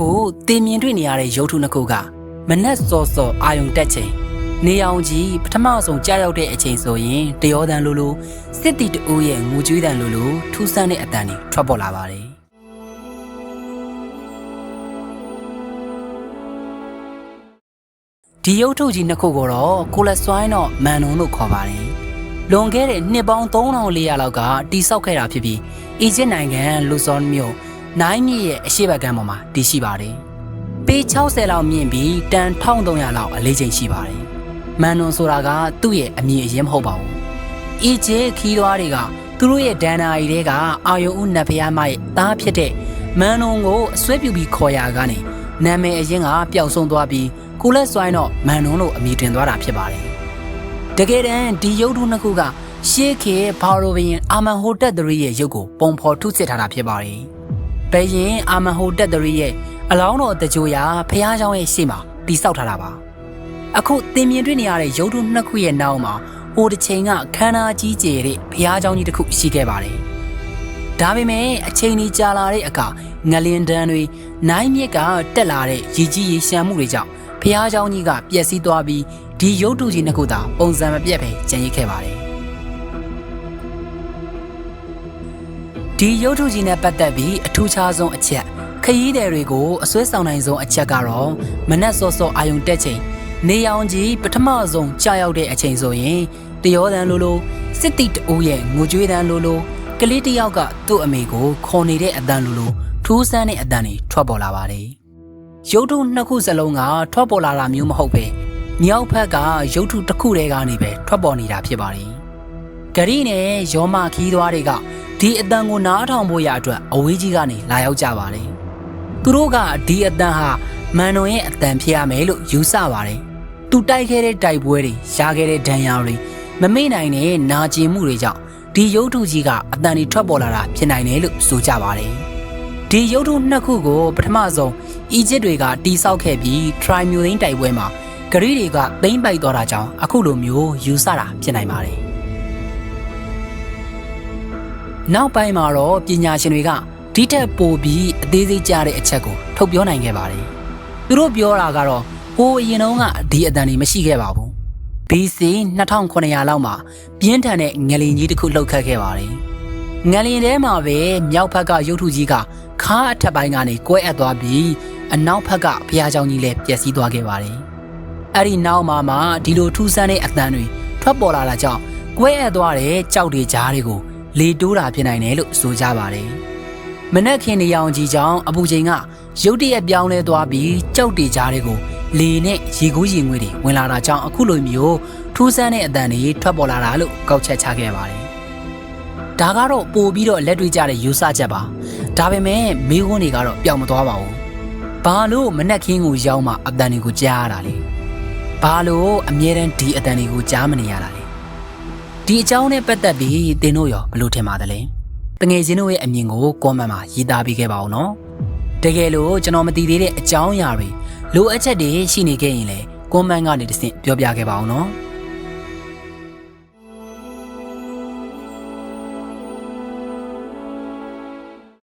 အခုတင်မြင်တွေ့နေရတဲ့ရုပ်ထုနှစ်ခုကမနက်စောစောအာယုံတက်ချိန်နေအောင်ကြီးပထမဆုံးကြားရောက်တဲ့အချိန်ဆိုရင်တယောတန်လိုလိုစစ်တီတူရဲ့ငူကျွေးတန်လိုလိုထူးဆန်းတဲ့အတန်တွေထွက်ပေါ်လာပါတယ်ဒီရုပ်ထုကြီးနှစ်ခုကိုတော့ကိုလက်ဆွိုင်းတော့မန်နုံလို့ခေါ်ပါတယ်လွန်ခဲ့တဲ့နှစ်ပေါင်း3400လောက်ကတိဆောက်ခဲ့တာဖြစ်ပြီးအီဂျစ်နိုင်ငံလူဇွန်မြို့ နိုင်မြစ်ရဲ့အရှေ့ဘက်ကမ်းပေါ်မှာတည်ရှိပါတယ်ပေ60လောက်မြင့်ပြီးတန်1300လောက်အလေးချိန်ရှိပါတယ်မန်နုံဆိုတာကသူ့ရဲ့အမည်အရင်မဟုတ်ပါဘူးအီဂျစ်ခီးသွားတွေကသူတို့ရဲ့ဒန်နာရီတွေကအာယုံဦးနတ်ဖျားမရဲ့သားဖြစ်တဲ့မန်နုံကိုအစွဲပြုပြီးခေါ်ရကနေနာမည်အရင်ကပျောက်ဆုံးသွားပြီးကိုလက်ဆွိုင်းတော့မန်နုံလို့အမည်တင်သွားတာဖြစ်ပါတယ်တကယ်တမ်းဒီရုပ်ထုနှစ်ခုကရှေးခေတ်ဘာရိုဘရင်အာမန်ဟိုတက်သရီရဲ့ရုပ်ကိုပုံဖော်ထုတ်စစ်ထားတာဖြစ်ပါတယ် ဘယ်ရင်အာမန်ဟိုတက်သရီရဲ့အလောင်းတော်တကြိုရာဖះเจ้าရဲ့ရှေ့မှာတိဆောက်ထားတာပါအခုသင်မြင်တွေ့နေရတဲ့ရုပ်ထုနှစ်ခုရဲ့နောက်မှာဟိုတစ်ချိန်ကခန္ဓာကြီးကျယ်တဲ့ဖះเจ้าကြီးတစ်ခုရှိခဲ့ပါတယ်ဒါပေမဲ့အချိန်ကြီးကြာလာတဲ့အခါငလင်တန်းတွေနိုင်မြစ်ကတက်လာတဲ့ရည်ကြီးရေရှမ်းမှုတွေကြောင့်ဖះเจ้าကြီးကပျက်စီးသွားပြီးဒီရုပ်တုကြီးနှစ်ခုသာပုံစံမပြတ်ပဲကျန်ရစ်ခဲ့ပါတယ် ဒီရုပ်ထုကြီးနဲ့ပတ်သက်ပြီးအထူးခြားဆုံးအချက်ခရီးသည်တွေကိုအစွဲဆောင်နိုင်ဆုံးအချက်ကတော့မနက်စောစောအာယုံတက်ချိန်နေရောင်ကြီးပထမဆုံးကြာရောက်တဲ့အချိန်ဆိုရင်တယောတန်လိုလိုစစ်တီတူရဲ့ငိုကြွေးတန်လိုလိုကလေးတစ်ယောက်ကသူ့အမေကိုခေါ်နေတဲ့အတန်လိုလိုထူးဆန်းတဲ့အတန်တွေထွက်ပေါ်လာပါတယ်ရုပ်ထုနှစ်ခုစလုံးကထွက်ပေါ်လာတာမျိုးမဟုတ်ပဲမြောက်ဘက်ကရုပ်ထုတစ်ခုတည်းကနေပဲထွက်ပေါ်နေတာဖြစ်ပါတယ် ဂရီနဲ့ယောမခီးသွားတွေကဒီအတန်ကိုနားထောင်ဖို့ရအတွက်အဝေးကြီးကနေလာရောက်ကြပါတယ်သူတို့ကဒီအတန်ဟာမန်နွန်ရဲ့အတန်ဖြစ်ရမယ်လို့ယူဆပါတယ်သူတိုက်ခဲ့တဲ့တိုက်ပွဲတွေရှားခဲ့တဲ့ဒဏ်ရာတွေမမေ့နိုင်တဲ့နာကျင်မှုတွေကြောင့်ဒီရုပ်ထုကြီးကအတန်တွေထွက်ပေါ်လာတာဖြစ်နိုင်တယ်လို့ဆိုကြပါတယ်ဒီရုပ်ထုနှစ်ခုကိုပထမဆုံးအီဂျစ်တွေကတိဆောက်ခဲ့ပြီး try မျိုးသိန်းတိုက်ပွဲမှာဂရီတွေကသိမ့်ပိုက်သွားတာကြောင့်အခုလိုမျိုးယူဆတာဖြစ်နိုင်ပါတယ် နောက်ပိုင်းမှာတော့ပညာရှင်တွေကဒီထက်ပိုပြီးအသေးစိတ်ကြတဲ့အချက်ကိုထုတ်ပြောနိုင်ခဲ့ပါတယ်သူတို့ပြောတာကတော့ဟိုအရင်တုန်းကဒီအတန်တွေမရှိခဲ့ပါဘူး BC 2900လောက်မှာပြင်းထန်တဲ့ငလင်ကြီးတစ်ခုလှုပ်ခတ်ခဲ့ပါတယ်ငလင်ထဲမှာပဲမြောက်ဘက်ကရုပ်ထုကြီးကခါအထက်ပိုင်းကနေကွဲအပ်သွားပြီးအနောက်ဘက်ကဘုရားကျောင်းကြီးလည်းပျက်စီးသွားခဲ့ပါတယ်အဲ့ဒီနောက်မှာမှဒီလိုထူးဆန်းတဲ့အတန်တွေထွက်ပေါ်လာတာကြောင့်ကွဲအပ်သွားတဲ့ကြောက်တွေကြားတွေကို လေတိုးတာဖြစ်နိုင်တယ်လို့ဆိုကြပါတယ်မနက်ခင်းနေရောင်ကြီးကြောင့်အပူချိန်ကရုတ်တရက်ပြောင်းလဲသွားပြီးကြောက်တွေကြားတွေကိုလေနဲ့ရေကူးရေငွေတွေဝင်လာတာကြောင့်အခုလိုမျိုးထူးဆန်းတဲ့အတန်တွေထွက်ပေါ်လာတာလို့ကောက်ချက်ချခဲ့ပါတယ်ဒါကတော့ပို့ပြီးတော့လက်တွေ့ကြတဲ့ယူဆချက်ပါဒါပေမဲ့မိခွန်းတွေကတော့ပျောက်မသွားပါဘူးဘာလို့မနက်ခင်းကိုရောက်မှအတန်တွေကိုကြားရတာလဲဘာလို့အမြဲတမ်းဒီအတန်တွေကိုကြားမနေရတာလဲ ဒီအကြောင်းနဲ့ပတ်သက်ပြီးသင်တို့ရောဘယ်လိုထင်ပါသလဲတငယ်ချင်းတို့ရဲ့အမြင်ကိုကွန်မန့်မှာရေးသားပေးခဲ့ပါဦးနော်တကယ်လို့ကျွန်တော်မသိသေးတဲ့အကြောင်းအရာတွေလိုအပ်ချက်တွေရှိနေခဲ့ရင်လည်းကွန်မန့်ကနေတစ်ဆင့်ပြောပြခဲ့ပါဦးနော်